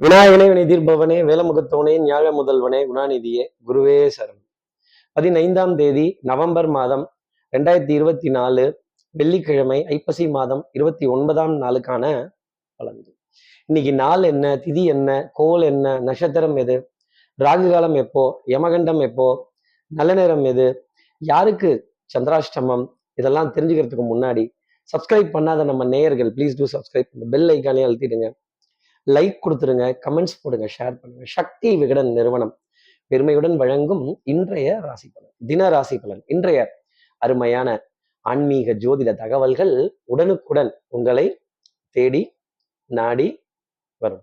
விநாயகனே வினை தீர்ப்பவனே வேலமுகத்தோனே ஞாழ முதல்வனே குணாநிதியே குருவே சரணம் பதினைந்தாம் தேதி நவம்பர் மாதம் ரெண்டாயிரத்தி இருபத்தி நாலு வெள்ளிக்கிழமை ஐப்பசி மாதம் இருபத்தி ஒன்பதாம் நாளுக்கான பலன்கள். இன்னைக்கு நாள் என்ன திதி என்ன கோல் என்ன நட்சத்திரம் எது ராகு காலம் எப்போ யமகண்டம் எப்போ நல்ல நேரம் எது யாருக்கு சந்திராஷ்டமம் இதெல்லாம் தெரிஞ்சுக்கிறதுக்கு முன்னாடி சப்ஸ்கிரைப் பண்ணாத நம்ம நேயர்கள் ப்ளீஸ் டூ சப்ஸ்கிரைப் பெல் ஐக்கானே அழுத்திடுங்க. லைக் கொடுத்துருங்க கமெண்ட்ஸ் போடுங்க ஷேர் பண்ணுங்க. சக்தி விகடன் நிறுவனம் பெருமையுடன் வழங்கும் இன்றைய ராசி பலன் தின ராசி பலன். இன்றைய அருமையான ஆன்மீக ஜோதிட தகவல்கள் உடனுக்குடன் உங்களை தேடி நாடி வரும்.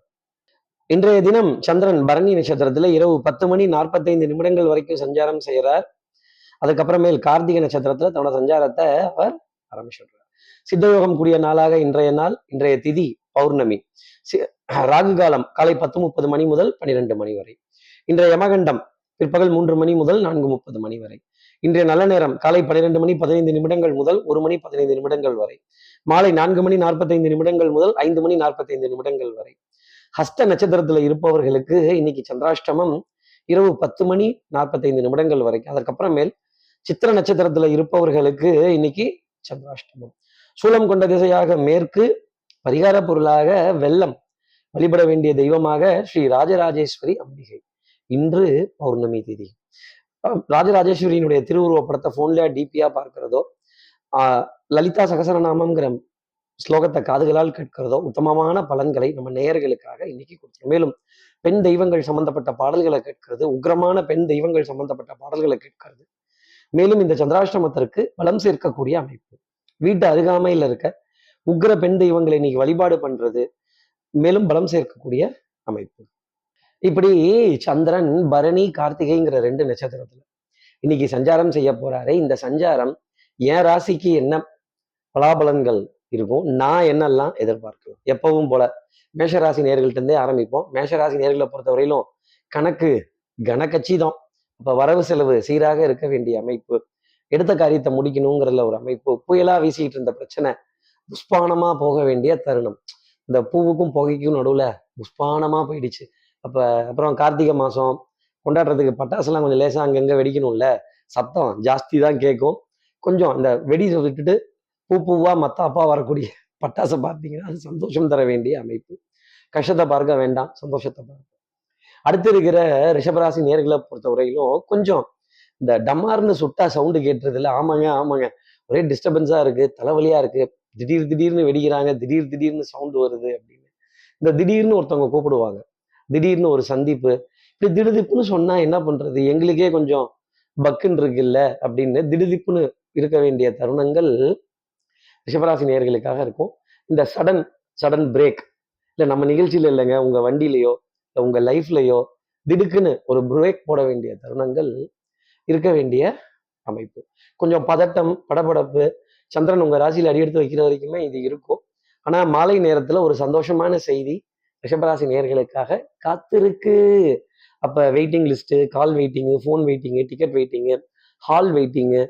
இன்றைய தினம் சந்திரன் பரணி நட்சத்திரத்துல இரவு பத்து மணி நாற்பத்தைந்து நிமிடங்கள் வரைக்கும் சஞ்சாரம் செய்கிறார். அதுக்கப்புறமேல் கார்த்திகை நட்சத்திரத்துல தன்னோட சஞ்சாரத்தை அவர் ஆரம்பிச்சிடுறார். சித்தயோகம் கூடிய நாளாக இன்றைய நாள் இன்றைய திதி பௌர்ணமி. சி- ராகு காலம் காலை பத்து முப்பது மணி முதல் பன்னிரெண்டு மணி வரை. இன்றைய யமகண்டம் பிற்பகல் மூன்று மணி முதல் நான்கு முப்பது மணி வரை. இன்றைய நல்ல நேரம் காலை பன்னிரெண்டு மணி பதினைந்து நிமிடங்கள் முதல் ஒரு மணி பதினைந்து நிமிடங்கள் வரை. மாலை நான்கு மணி நாற்பத்தைந்து நிமிடங்கள் முதல் ஐந்து மணி நாற்பத்தைந்து நிமிடங்கள் வரை. ஹஸ்த நட்சத்திரத்துல இருப்பவர்களுக்கு இன்னைக்கு சந்திராஷ்டமம் இரவு பத்து மணி நாற்பத்தைந்து நிமிடங்கள் வரைக்கும் அதற்கப்புறமேல் சித்திர நட்சத்திரத்துல இருப்பவர்களுக்கு இன்னைக்கு சந்திராஷ்டமம். சூலம் கொண்ட திசையாக மேற்கு பரிகார பொருளாக வெள்ளம் வழிபட வேண்டிய தெய்வமாக ஸ்ரீ ராஜராஜேஸ்வரி அம்பிகை. இன்று பௌர்ணமி திதி. ராஜராஜேஸ்வரியினுடைய திருவுருவ படத்தை போன்ல டிபியா பார்க்கிறதோ லலிதா சகசரநாமம்ங்கிற ஸ்லோகத்தை காதுகளால் கேட்கிறதோ உத்தமமான பலன்களை நம்ம நேயர்களுக்காக இன்னைக்கு கொடுத்துரும் மேலும் பெண் தெய்வங்கள் சம்பந்தப்பட்ட பாடல்களை கேட்கிறது உக்ரமான பெண் தெய்வங்கள் சம்பந்தப்பட்ட பாடல்களை கேட்கிறது. மேலும் இந்த சந்திராஷ்டமத்திற்கு பலம் சேர்க்கக்கூடிய அமைப்பு. வீட்டு அருகாமையில் இருக்க உக்ர பெண் தெய்வங்களை இன்னைக்கு வழிபாடு பண்றது மேலும் பலம் சேர்க்கக்கூடிய அமைப்பு. இப்படி சந்திரன் பரணி கார்த்திகைங்கிற ரெண்டு நட்சத்திரத்துல இன்னைக்கு சஞ்சாரம் செய்ய போறாரு இந்த சஞ்சாரம் என் ராசிக்கு என்ன பலாபலன்கள் இருக்கும் நான் என்னெல்லாம் எதிர்பார்க்கலாம்? எப்பவும் போல மேஷராசி நேர்கள்ட்ட இருந்தே ஆரம்பிப்போம். மேஷராசி நேர்களை பொறுத்தவரையிலும் கணக்கு கனக்கச்சி தான் அப்ப வரவு செலவு சீராக இருக்க வேண்டிய அமைப்பு எடுத்த காரியத்தை முடிக்கணுங்கிறதுல ஒரு அமைப்பு புயலா வீசிட்டு இருந்த பிரச்சனை புஷ்பானமா போக வேண்டிய தருணம். இந்த பூவுக்கும் புகைக்கும் நடுவில் புஷ்பானமாக போயிடுச்சு. அப்போ அப்புறம் கார்த்திகை மாதம் கொண்டாடுறதுக்கு பட்டாசுலாம் கொஞ்சம் லேசாக அங்கங்கே வெடிக்கணும்ல? சத்தம் ஜாஸ்தி தான் கேட்கும். கொஞ்சம் இந்த வெடி விட்டுட்டு பூ பூவாக மத்தாப்பா வரக்கூடிய பட்டாசை பார்த்தீங்கன்னா அது சந்தோஷம் தர வேண்டிய அமைப்பு. கஷ்டத்தை பார்க்க வேண்டாம் சந்தோஷத்தை பார்க்க. அடுத்து இருக்கிற ரிஷபராசி நேர்களை பொறுத்தவரையிலும் கொஞ்சம் இந்த டமார்னு சுட்டா சவுண்டு கேட்டுறதுல ஆமாங்க ஆமாங்க. ஒரே டிஸ்டர்பன்ஸாக இருக்குது தலைவலியாக இருக்குது திடீர் திடீர்னு வெடிக்கிறாங்க திடீர் திடீர்னு சவுண்டு வருது அப்படின்னு. இந்த திடீர்னு ஒருத்தவங்க கூப்பிடுவாங்க. திடீர்னு ஒரு சந்திப்பு. இப்படி திடுதிப்புன்னு சொன்னா என்ன பண்றது? எங்களுக்கே கொஞ்சம் பக்குன்னு இருக்குல்ல அப்படின்னு திடுதிப்புன்னு இருக்க வேண்டிய தருணங்கள் ரிஷபராசி நேயர்களுக்காக இருக்கும். இந்த சடன் சடன் பிரேக் இல்லை நம்ம நிகழ்ச்சியில் இல்லைங்க. உங்கள் வண்டியிலையோ இல்லை உங்கள் லைஃப்லையோ திடுக்குன்னு ஒரு பிரேக் போட வேண்டிய தருணங்கள் இருக்க வேண்டிய அமைப்பு. கொஞ்சம் பதட்டம் படபடப்பு சந்திரன் உங்கள் ராசியில் அடியெடுத்து வைக்கிற வரைக்குமே இது இருக்கும். ஆனால் மாலை நேரத்தில் ஒரு சந்தோஷமான செய்தி ரிஷபராசி நேர்களுக்காக காத்திருக்கு. அப்போ waiting list call waiting phone waiting ticket waiting hall waiting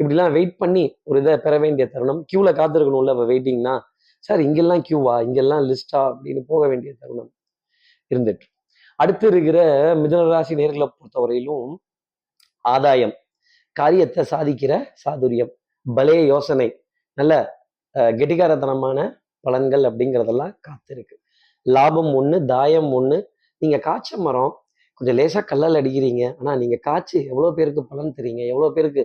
இப்படிலாம் வெயிட் பண்ணி ஒரு இதை பெற வேண்டிய தருணம். க்யூவில் காத்திருக்கணும்ல இப்போ வெயிட்டிங்னா சார் இங்கெல்லாம் க்யூவா இங்கெல்லாம் லிஸ்டா அப்படின்னு போக வேண்டிய தருணம் இருந்துட்டு. அடுத்து இருக்கிற மிதனராசி நேர்களை பொறுத்தவரையிலும் ஆதாயம் காரியத்தை சாதிக்கிற சாதுரியம். பலே யோசனை நல்ல கெட்டிகாரத்தனமான பலன்கள் அப்படிங்கிறதெல்லாம் காத்திருக்கு. லாபம் ஒன்று தாயம் ஒன்று நீங்கள் காய்ச்ச மரம் கொஞ்சம் லேசாக கல்லால் அடிக்கிறீங்க. ஆனால் நீங்கள் காய்ச்சி எவ்வளோ பேருக்கு பலன் தரீங்க? எவ்வளோ பேருக்கு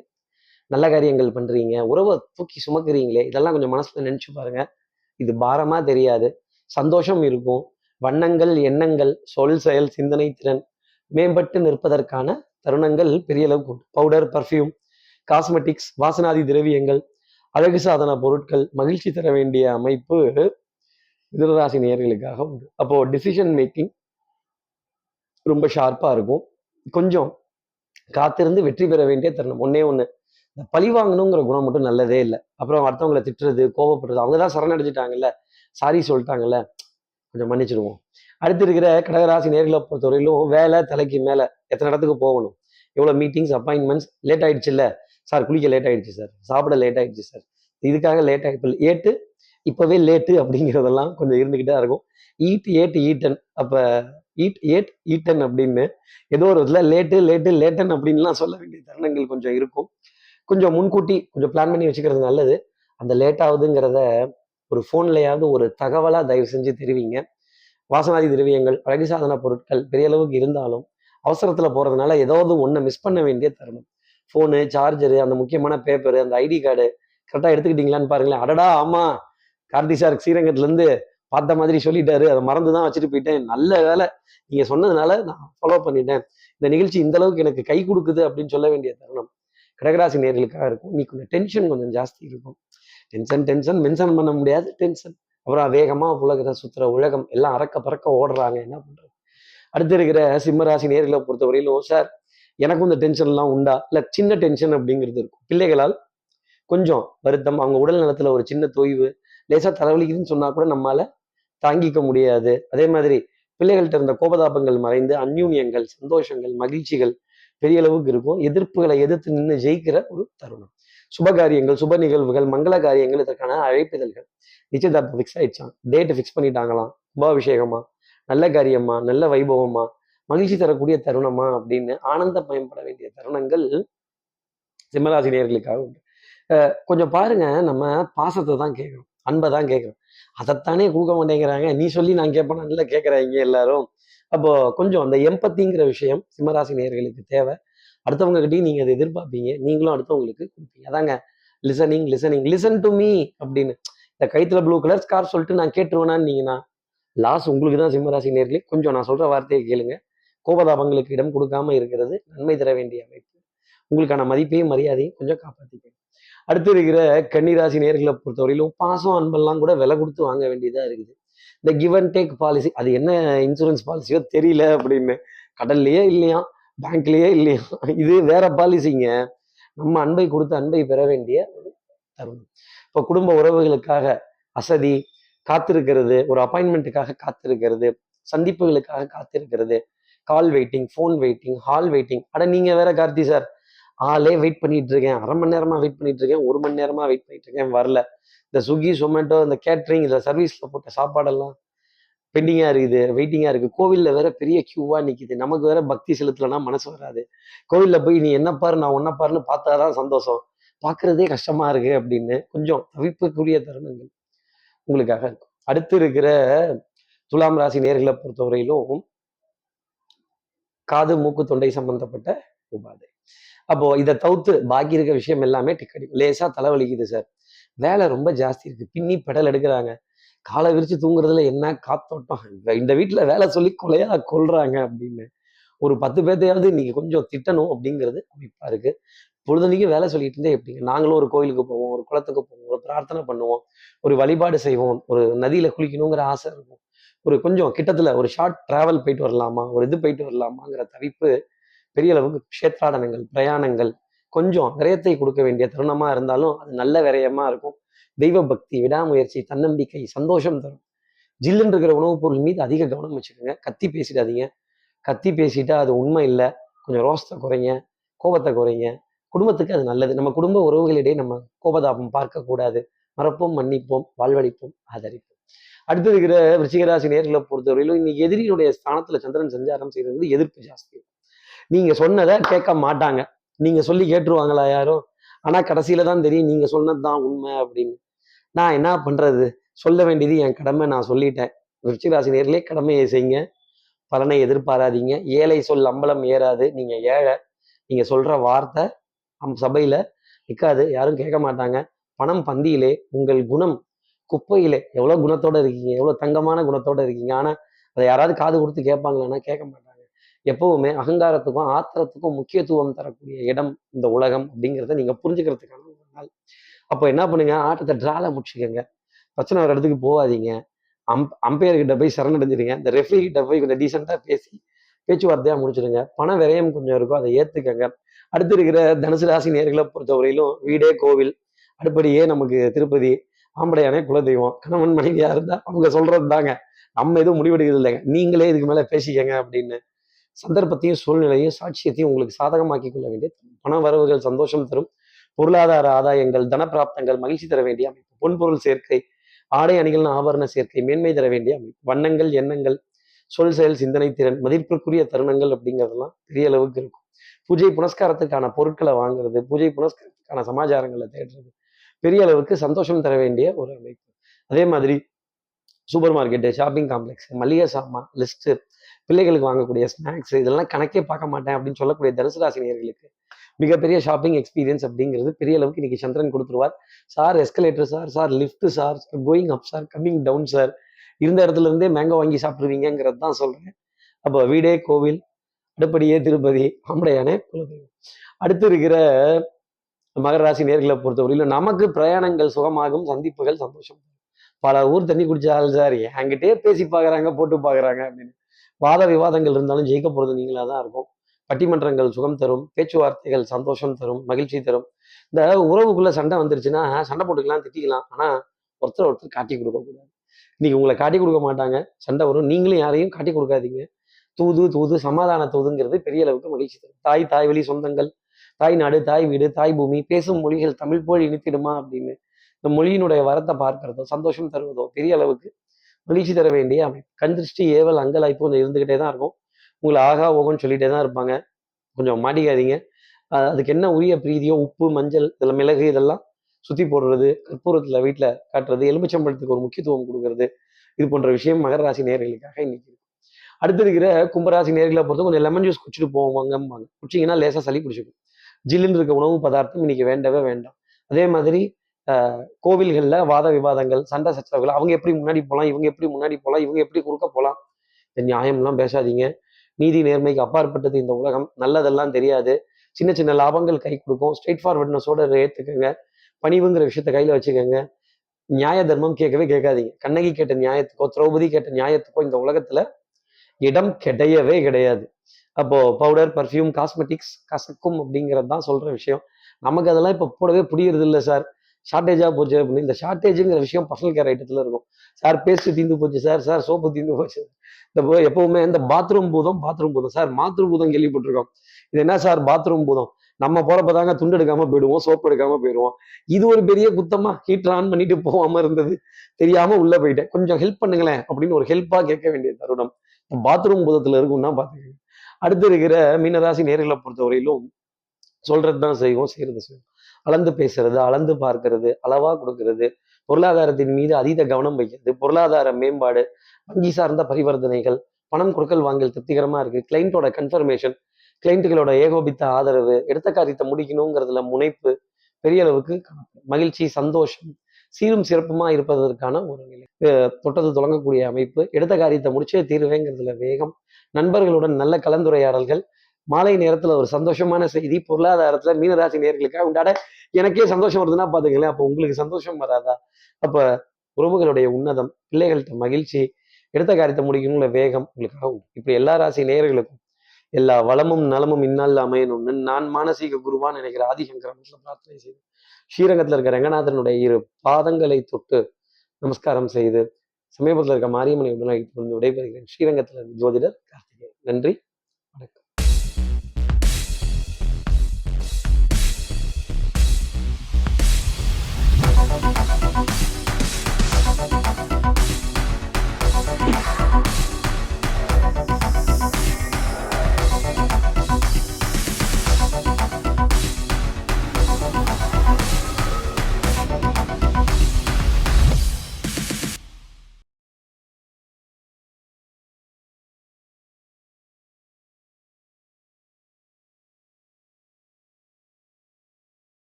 நல்ல காரியங்கள் பண்ணுறீங்க உறவை தூக்கி சுமக்குறீங்களே? இதெல்லாம் கொஞ்சம் மனசில் நினச்சி பாருங்க. இது பாரமாக தெரியாது. சந்தோஷம் இருக்கும். வண்ணங்கள் எண்ணங்கள் சொல் செயல் சிந்தனை திறன் மேம்பட்டு நிற்பதற்கான தருணங்கள் பெரிய அளவுக்கு பவுடர் பர்ஃப்யூம் காஸ்மெட்டிக்ஸ் வாசனாதி திரவியங்கள் அழகு சாதன பொருட்கள் மகிழ்ச்சி தர வேண்டிய அமைப்பு மிதனராசி நேர்களுக்காக உண்டு. அப்போ டிசிஷன் மேக்கிங் ரொம்ப ஷார்ப்பா இருக்கும். கொஞ்சம் காத்திருந்து வெற்றி பெற வேண்டிய தருணம். ஒன்னே ஒன்று இந்த பழி வாங்கணுங்கிற குணம் மட்டும் நல்லதே இல்லை. அப்புறம் அடுத்தவங்களை திட்டுறது கோபப்படுறது அவங்க தான் சரணடைஞ்சிட்டாங்கல்ல சாரி சொல்லிட்டாங்கல்ல. கொஞ்சம் மன்னிச்சிடுவோம். அடுத்து இருக்கிற கடகராசி நேர்களை பொறுத்தவரையிலும் வேலை தலைக்கு மேலே எத்தனை இடத்துக்கு போகணும்? எவ்வளோ மீட்டிங்ஸ் அப்பாயின்மெண்ட்ஸ் லேட் ஆயிடுச்சு சார் குளிக்க லேட் ஆயிடுச்சு சார். சாப்பிட லேட் ஆயிடுச்சு சார். இதுக்காக லேட் ஆகி ஏட்டு இப்போவே லேட்டு அப்படிங்கிறதெல்லாம் கொஞ்சம் இருந்துக்கிட்டே இருக்கும். ஈட் ஏட் ஈட்டன் அப்போ ஈட் ஏட் ஈட்டன் அப்படின்னு ஏதோ ஒரு இதில் லேட்டு லேட்டு லேட்டன் அப்படின்லாம் சொல்ல வேண்டிய தருணங்கள் கொஞ்சம் இருக்கும். கொஞ்சம் முன்கூட்டி கொஞ்சம் பிளான் பண்ணி வச்சுக்கிறது நல்லது. அந்த லேட் ஆகுதுங்கிறத ஒரு ஃபோன்லையாவது ஒரு தகவலாக தயவு செஞ்சு தெரிவிங்க. வாசனாதி திரவியங்கள் அழகு சாதன பொருட்கள் பெரிய அளவுக்கு இருந்தாலும் அவசரத்தில் போகிறதுனால ஏதாவது ஒன்றை மிஸ் பண்ண வேண்டிய தருணம். ஃபோனு சார்ஜரு அந்த முக்கியமான பேப்பர் அந்த ஐடி கார்டு கரெக்டாக எடுத்துக்கிட்டீங்களான்னு பாருங்களேன். அடடா ஆமாம் கார்த்தி சார் ஸ்ரீரங்கத்துலேருந்து பார்த்த மாதிரி சொல்லிட்டாரு. அதை மறந்து தான் வச்சுட்டு போயிட்டேன். நல்ல வேலை. நீங்கள் சொன்னதுனால நான் ஃபாலோ பண்ணிட்டேன். இந்த நிகழ்ச்சி இந்த அளவுக்கு எனக்கு கை கொடுக்குது அப்படின்னு சொல்ல வேண்டிய தருணம் கடகராசி நேர்களுக்காக இருக்கும். நீ கொஞ்சம் டென்ஷன் கொஞ்சம் ஜாஸ்தி இருக்கும். டென்ஷன் டென்ஷன் மென்ஷன் பண்ண முடியாது. டென்ஷன் அப்புறம் வேகமாக உலகத்தை சுற்றுற உலகம். எல்லாம் அறக்க பறக்க ஓடுறாங்க. என்ன பண்ணுறது அடுத்து இருக்கிற சிம்மராசி நேர்களை பொறுத்தவரையிலும் சார் எனக்கும் இந்த டென்ஷன்லாம் உண்டா? இல்லை சின்ன டென்ஷன் அப்படிங்கிறது இருக்கும். பிள்ளைகளால் கொஞ்சம் வருத்தம் அவங்க உடல் நலத்துல ஒரு சின்ன தொய்வு லேசாக தலைவலிக்குதுன்னு சொன்னா கூட நம்மளால் தாங்கிக்க முடியாது. அதே மாதிரி பிள்ளைகள்கிட்ட இருந்த கோபதாபங்கள் மறைந்து அந்யூன்யங்கள் சந்தோஷங்கள் மகிழ்ச்சிகள் பெரிய அளவுக்கு இருக்கும். எதிர்ப்புகளை எதிர்த்து நின்று ஜெயிக்கிற ஒரு தருணம். சுபகாரியங்கள் சுப நிகழ்வுகள் மங்கள காரியங்கள் இதற்கான அழைப்பிதழ்கள். நிச்சயதார்த்தம் ஃபிக்ஸ் ஆயிடுச்சான் டேட்டு ஃபிக்ஸ் பண்ணிட்டாங்களாம். கும்பாபிஷேகமா? நல்ல காரியமா? நல்ல வைபவமா? மகிழ்ச்சி தரக்கூடிய தருணமா அப்படின்னு ஆனந்த பயன்பட வேண்டிய தருணங்கள் சிம்மராசி நேர்களுக்காக உண்டு கொஞ்சம் பாருங்க நம்ம பாசத்தை தான் கேட்குறோம் அன்பை தான் கேட்குறோம் அதைத்தானே கொடுக்க மாட்டேங்கிறாங்க. நீ சொல்லி நான் கேட்பேன்? நல்லா கேட்குறாங்க எல்லாரும். அப்போ கொஞ்சம் அந்த எம்பத்திங்கிற விஷயம் சிம்மராசி நேர்களுக்கு தேவை. அடுத்தவங்க நீங்கள் அதை எதிர்பார்ப்பீங்க. நீங்களும் அடுத்தவங்களுக்கு கொடுப்பீங்க. அதாங்க listening listening listen to me அப்படின்னு. இந்த கைத்துல ப்ளூ கலர் ஸ்கார் சொல்லிட்டு நான் கேட்டுருவேனான்னீங்கன்னா லாஸ் உங்களுக்கு தான் சிம்மராசி நேர்களே கொஞ்சம் நான் சொல்கிற வார்த்தையை கேளுங்க. கோபதாபங்களுக்கு இடம் கொடுக்காம இருக்கிறது நன்மை தர வேண்டிய அமைப்பு. உங்களுக்கான மதிப்பையும் மரியாதையும் கொஞ்சம் காப்பாற்றிக்கணும் அடுத்து இருக்கிற கன்னிராசி நேர்களை பொறுத்தவரையிலும் பாசம் அன்பெல்லாம் கூட விலை கொடுத்து வாங்க வேண்டியதாக இருக்குது. இந்த கிவ் அண்ட் டேக் பாலிசி அது என்ன இன்சூரன்ஸ் பாலிசியோ தெரியல அப்படின்னு. கடல்லையே இல்லையா? பேங்க்லயே இல்லையா? இது வேற பாலிசிங்க நம்ம அன்பை கொடுத்து அன்பை பெற வேண்டிய தருணம். இப்போ குடும்ப உறவுகளுக்காக அசதி காத்திருக்கிறது ஒரு அப்பாயின்மெண்ட்டுக்காக காத்திருக்கிறது சந்திப்புகளுக்காக காத்திருக்கிறது call waiting phone waiting hall waiting அட நீங்கள் வேற கார்த்தி சார் ஆளே வெயிட் பண்ணிட்டு இருக்கேன் அரை மணி நேரமாக வெயிட் பண்ணிட்டு இருக்கேன் ஒரு மணி நேரமாக வெயிட் பண்ணிட்டு இருக்கேன் வரல. இந்த ஸ்விக்கி சொமேட்டோ இந்த கேட்ரிங் இந்த சர்வீஸில் போட்ட சாப்பாடெல்லாம் பெண்டிங்காக இருக்குது வெயிட்டிங்காக இருக்குது. கோவில்ல வேற பெரிய க்யூவாக நிற்கிது நமக்கு வேற பக்தி செலுத்தலைன்னா மனசு வராது. கோவில்ல போய் நீ என்ன பாரு நான் ஒன்ன பாருன்னு பார்த்தா தான் சந்தோஷம். பார்க்குறதே கஷ்டமாக இருக்கு அப்படின்னு கொஞ்சம் தவிப்புக்குரிய தருணங்கள் உங்களுக்காக இருக்கும். அடுத்து இருக்கிற துலாம் ராசி நேர்களை பொறுத்தவரையிலும் காது மூக்கு தொண்டை சம்பந்தப்பட்ட உபாதை. அப்போ இதை தவிர்த்து பாக்கி இருக்க விஷயம் எல்லாமே டிக்கடி லேசா தலைவலிக்குது சார் வேலை ரொம்ப ஜாஸ்தி இருக்கு. பின்னி பெடல் எடுக்கிறாங்க. காலை விரிச்சு தூங்குறதுல என்ன காத்தோட்டம்? இந்த- வீட்டுல வேலை சொல்லி கொலையா கொள்றாங்க அப்படின்னு. ஒரு பத்து பேர்த்தையாவது இன்னைக்கு கொஞ்சம் திட்டணும் அப்படிங்கிறது அமைப்பா இருக்கு. பொழுதுனைக்கு வேலை சொல்லிட்டு இருந்தே எப்படிங்க? நாங்களும் ஒரு கோயிலுக்கு போவோம் ஒரு குளத்துக்கு போவோம் ஒரு பிரார்த்தனை பண்ணுவோம் ஒரு வழிபாடு செய்வோம் ஒரு நதியில குளிக்கணுங்கிற ஆசை இருக்கும். ஒரு கொஞ்சம் கிட்டத்தில் ஒரு ஷார்ட் ட்ராவல் போயிட்டு வரலாமா? ஒரு இது போயிட்டு வரலாமாங்கிற தவிப்பு பெரிய அளவுக்கு க்ஷேத்ராடனங்கள் பிரயாணங்கள் கொஞ்சம் விரயத்தை கொடுக்க வேண்டிய தருணமாக இருந்தாலும் அது நல்ல விரயமாக இருக்கும். தெய்வ பக்தி விடாமுயற்சி தன்னம்பிக்கை சந்தோஷம் தரும். ஜில்லுன்னு இருக்கிற உணவுப் பொருள் மீது அதிக கவனம் வச்சுக்கோங்க. கத்தி பேசிடாதீங்க. கத்தி பேசிட்டா அது உண்மை இல்லை. கொஞ்சம் ரோஸத்தை குறைங்க கோபத்தை குறைங்க. குடும்பத்துக்கு அது நல்லது. நம்ம குடும்ப உறவுகளிடையே நம்ம கோபதாபம் பார்க்கக்கூடாது. மறப்போம் மன்னிப்போம் வாழ்வழிப்போம் ஆதரிப்போம். அடுத்து இருக்கிற விருச்சிகராசி நேர்களை பொறுத்தவரையிலும் இன்னைக்கு எதிரியுடைய ஸ்தானத்துல சந்திரன் சஞ்சாரம் செய்யறது வந்து எதிர்ப்பு ஜாஸ்தி. நீங்க சொன்னதை கேட்க மாட்டாங்க. நீங்க சொல்லி கேட்டுருவாங்களா யாரும்? ஆனா கடைசியில தான் தெரியும் நீங்க சொன்னது தான் உண்மை அப்படின்னு. நான் என்ன பண்றது? சொல்ல வேண்டியது என் கடமை நான் சொல்லிட்டேன். விருச்சிகராசி நேர்களே கடமையை செய்யுங்க. பலனை எதிர்பாராதீங்க. ஏழை சொல் அம்பலம் ஏறாது. நீங்க ஏழை. நீங்க சொல்ற வார்த்தை சபையில நிற்காது யாரும் கேட்க மாட்டாங்க. பணம் பந்தியிலே உங்கள் குணம் குப்பையிலே எவ்வளோ குணத்தோடு இருக்கீங்க? எவ்வளோ தங்கமான குணத்தோடு இருக்கீங்க? ஆனால் அதை யாராவது காது கொடுத்து கேட்பாங்களான்னா கேட்க மாட்டாங்க. எப்பவுமே அகங்காரத்துக்கும் ஆத்திரத்துக்கும் முக்கியத்துவம் தரக்கூடிய இடம் இந்த உலகம் அப்படிங்கிறத நீங்கள் புரிஞ்சுக்கிறதுக்கான ஒரு நாள். அப்போ என்ன பண்ணுங்க? ஆட்டத்தை ட்ரால முடிச்சுக்கோங்க. பிரச்சனை ஒரு இடத்துக்கு போகாதீங்க. அம்ப் அம்பையர் கிட்ட போய் சரணடைஞ்சிருங்க இந்த ரெஃப்ரி கிட்ட போய் கொஞ்சம் டீசெண்டாக பேசி பேச்சுவார்த்தையாக முடிச்சிடுங்க. பண விரயம் கொஞ்சம் இருக்கும் அதை ஏற்றுக்கங்க அடுத்து இருக்கிற தனுசு ராசி நேர்களை பொறுத்தவரையிலும் வீடே கோவில். அடுப்படியே நமக்கு திருப்பதி. ஆம்படையானே குலதெய்வம் கணவன் மனைவியா இருந்தா அவங்க சொல்றது தாங்க நம்ம எதுவும் முடிவெடுக்கிறது இல்லைங்க. நீங்களே இதுக்கு மேல பேசிக்கங்க அப்படின்னு சந்தர்ப்பத்தையும் சூழ்நிலையும் சாட்சியத்தையும் உங்களுக்கு சாதகமாக்கி கொள்ள வேண்டிய பண வரவுகள் சந்தோஷம் தரும். பொருளாதார ஆதாயங்கள் தனப்பிராப்தங்கள் மகிழ்ச்சி தர வேண்டிய அமைப்பு பொன்பொருள் சேர்க்கை ஆடை அணிகள் ஆபரண சேர்க்கை மேன்மை தர வேண்டிய அமைப்பு வண்ணங்கள் எண்ணங்கள் சொல் செயல் சிந்தனை திறன் மதிப்பிற்குரிய தருணங்கள் அப்படிங்கிறதெல்லாம் பெரிய அளவுக்கு இருக்கும். பூஜை புனஸ்காரத்துக்கான பொருட்களை வாங்குறது பூஜை புனஸ்காரத்துக்கான சமாச்சாரங்களை தேடுறது பெரிய அளவுக்கு சந்தோஷம் தர வேண்டிய ஒரு அமைப்பு. அதே மாதிரி சூப்பர் மார்க்கெட்டு ஷாப்பிங் காம்ப்ளெக்ஸ் மளிகை சாமான் லிஸ்ட்டு பிள்ளைகளுக்கு வாங்கக்கூடிய ஸ்நாக்ஸ் இதெல்லாம் கணக்கே பார்க்க மாட்டேன் அப்படின்னு சொல்லக்கூடிய தனுசு ராசினியர்களுக்கு மிகப்பெரிய ஷாப்பிங் எக்ஸ்பீரியன்ஸ் அப்படிங்கிறது பெரிய அளவுக்கு இன்னைக்கு சந்திரன் கொடுத்துருவார். Sir escalator sir sir lift sir going up sir coming down sir இருந்த இடத்துல இருந்தே மேங்கோ வாங்கி சாப்பிடுவீங்கிறது தான் சொல்றேன். அப்போ வீடே கோவில் அடுப்படியே திருப்பதி ஆம்படையானே குலதெய்வம். அடுத்து இருக்கிற மகர ராசி நேர்களை பொறுத்தவரையிலும் நமக்கு பிரயாணங்கள் சுகமாகும் சந்திப்புகள் சந்தோஷம். பல ஊர் தண்ணி குடிச்சாலும் சார் என்கிட்டயே பேசி பார்க்குறாங்க போட்டு பார்க்குறாங்க அப்படின்னு. வாத விவாதங்கள் இருந்தாலும் ஜெயிக்க போகிறது நீங்களாக தான் இருக்கும். பட்டிமன்றங்கள் சுகம் தரும் பேச்சுவார்த்தைகள் சந்தோஷம் தரும் மகிழ்ச்சி தரும். இந்த உறவுக்குள்ளே சண்டை வந்துருச்சுன்னா சண்டை போட்டுக்கலாம் திட்டிக்கலாம். ஆனால் ஒருத்தர் ஒருத்தர் காட்டி கொடுக்கக்கூடாது இன்னைக்கு உங்களை காட்டி கொடுக்க மாட்டாங்க. சண்டை வரும். நீங்களும் யாரையும் காட்டி கொடுக்காதீங்க. தூது தூது சமாதான தூதுங்கிறது பெரிய அளவுக்கு மகிழ்ச்சி தரும். தாய் தாய் வழி சொந்தங்கள். தாய் நாடு தாய் வீடு தாய் பூமி பேசும் மொழிகள் தமிழ் போல் இனித்திடுமா அப்படின்னு இந்த மொழியினுடைய வரத்தை பார்க்கறதோ சந்தோஷம் தருவதோ பெரிய அளவுக்கு மகிழ்ச்சி தர வேண்டிய அமைப்பு. கண் திருஷ்டி ஏவல் அங்கலாய்ப்பு கொஞ்சம் இருந்துகிட்டே தான் இருக்கும். உங்களை ஆகா ஓகோன்னு சொல்லிட்டே தான் இருப்பாங்க. கொஞ்சம் மாட்டிக்காதீங்க. அதுக்கு என்ன உரிய பிரீதியோ உப்பு மஞ்சள் இதில் மிளகு இதெல்லாம் சுத்தி போடுறது கற்பூரத்தில் வீட்டில் காட்டுறது எலுமிச்சம்பழத்துக்கு ஒரு முக்கியத்துவம் கொடுக்கறது இது போன்ற விஷயம் மகர ராசி நேர்களுக்காக இன்னைக்கு அடுத்து இருக்கிற கும்பராசி நேர்களை பொறுத்த கொஞ்சம் லெமன் ஜூஸ் குடிச்சிட்டு போவாங்கம்பாங்க குடிச்சிங்கன்னா லேசாக சளி பிடிச்சிக்கும். ஜில்லுன்னு இருக்க உணவு பதார்த்தம் இன்னைக்கு வேண்டவே வேண்டாம். அதே மாதிரி கோவில்களில் வாத விவாதங்கள் சண்டை சச்சரவுகள் அவங்க எப்படி முன்னாடி போகலாம் இவங்க எப்படி முன்னாடி போகலாம் இவங்க எப்படி குறுக்க போகலாம் இந்த நியாயம்லாம் பேசாதீங்க. நீதி நேர்மைக்கு அப்பாற்பட்டது இந்த உலகம். நல்லதெல்லாம் தெரியாது. சின்ன சின்ன லாபங்கள் கை கொடுக்கும். ஸ்ட்ரெயிட் ஃபார்வர்ட்னஸோட ஏற்றுக்கங்க பணிவுங்கிற விஷயத்த கையில் வச்சுக்கோங்க. நியாய தர்மம் கேட்கவே கேட்காதீங்க. கண்ணகி கேட்ட நியாயத்துக்கோ திரௌபதி கேட்ட நியாயத்துக்கோ இந்த உலகத்துல இடம் கிடையவே கிடையாது. அப்போது பவுடர் பர்ஃப்யூம் காஸ்மெட்டிக்ஸ் கசக்கும் அப்படிங்கிறது தான் சொல்கிற விஷயம். நமக்கு அதெல்லாம் இப்போ போடவே புரியறது இல்லை சார் ஷார்ட்டேஜாக போச்சு அப்படின்னு இந்த ஷார்ட்டேஜுங்கிற விஷயம் பர்சனல் கேர் ஐட்டத்தில் இருக்கும். சார் பேஸ்ட் தீந்து போச்சு சார் சார் சோப்பு தீந்து போச்சு. இந்த எப்பவுமே இந்த பாத்ரூம் பூதம் பாத்ரூம் பூதம். சார் மாத்ரு பூதம் கேள்விப்பட்டிருக்கோம். இது என்ன சார் பாத்ரூம் பூதம். நம்ம போறப்ப தாங்க துண்டு எடுக்காம போயிடுவோம் சோப்பு எடுக்காம போயிடுவோம். இது ஒரு பெரிய குத்தமா ஹீட்டர் ஆன் பண்ணிட்டு போகாம இருந்தது. தெரியாம உள்ள போயிட்டேன். கொஞ்சம் ஹெல்ப் பண்ணுங்களேன் அப்படின்னு ஒரு ஹெல்ப்பா கேட்க வேண்டிய தருணம். பாத்ரூம் பூதத்துல இருக்கும்னா பார்த்துக்கோங்க அடுத்து இருக்கிற மீனராசி நேர்களை பொறுத்தவரையிலும் சொல்றது தான் செய்வோம் செய்யறது செய்வோம். அளந்து பேசுறது அளந்து பார்க்கறது அளவா கொடுக்கறது பொருளாதாரத்தின் மீது அதீத கவனம் வைக்கிறது பொருளாதார மேம்பாடு வங்கி சார்ந்த பரிவர்த்தனைகள் பணம் கொடுக்கல் வாங்கல் திருப்திகரமா இருக்கு. கிளைண்ட்டோட கன்ஃபர்மேஷன் கிளைண்ட்டுகளோட ஏகோபித்த ஆதரவு எடுத்த காரியத்தை முடிக்கணுங்கிறதுல முனைப்பு பெரிய அளவுக்கு மகிழ்ச்சி சந்தோஷம் சீரும் சிறப்புமா இருப்பதற்கான ஒரு நிலை. தொட்டது தொடங்கக்கூடிய அமைப்பு. எடுத்த காரியத்தை முடிச்சே தீர்வேங்கிறதுல வேகம். நண்பர்களுடன் நல்ல கலந்துரையாடல்கள். மாலை நேரத்துல ஒரு சந்தோஷமான செய்தி. பொருளாதாரத்துல மீனராசி நேர்களுக்காக உண்டாட எனக்கே சந்தோஷம் வருதுன்னா பாத்துக்கங்களேன். அப்போ உங்களுக்கு சந்தோஷம் வராதா? அப்ப உறவுகளுடைய உன்னதம் பிள்ளைகள்கிட்ட மகிழ்ச்சி எடுத்த காரியத்தை முடிக்கணும்ல வேகம் உங்களுக்காக உண்டு. இப்படி எல்லா ராசி நேயர்களுக்கும் எல்லா வளமும் நலமும் இன்னால் அமையணும்னு நான் மானசீக குருவான் நினைக்கிற ஆதிசங்கரம் பிரார்த்தனை செய்து ஸ்ரீரங்கத்தில் இருக்க ரங்கநாதனுடைய இரு பாதங்களை தொட்டு நமஸ்காரம் செய்து சமீபத்தில் இருக்க மாரியம்மனை உடனே விடைபெறுகிறேன். ஸ்ரீரங்கத்தில் ஜோதிடர் கார்த்திகேயன். நன்றி. வணக்கம்.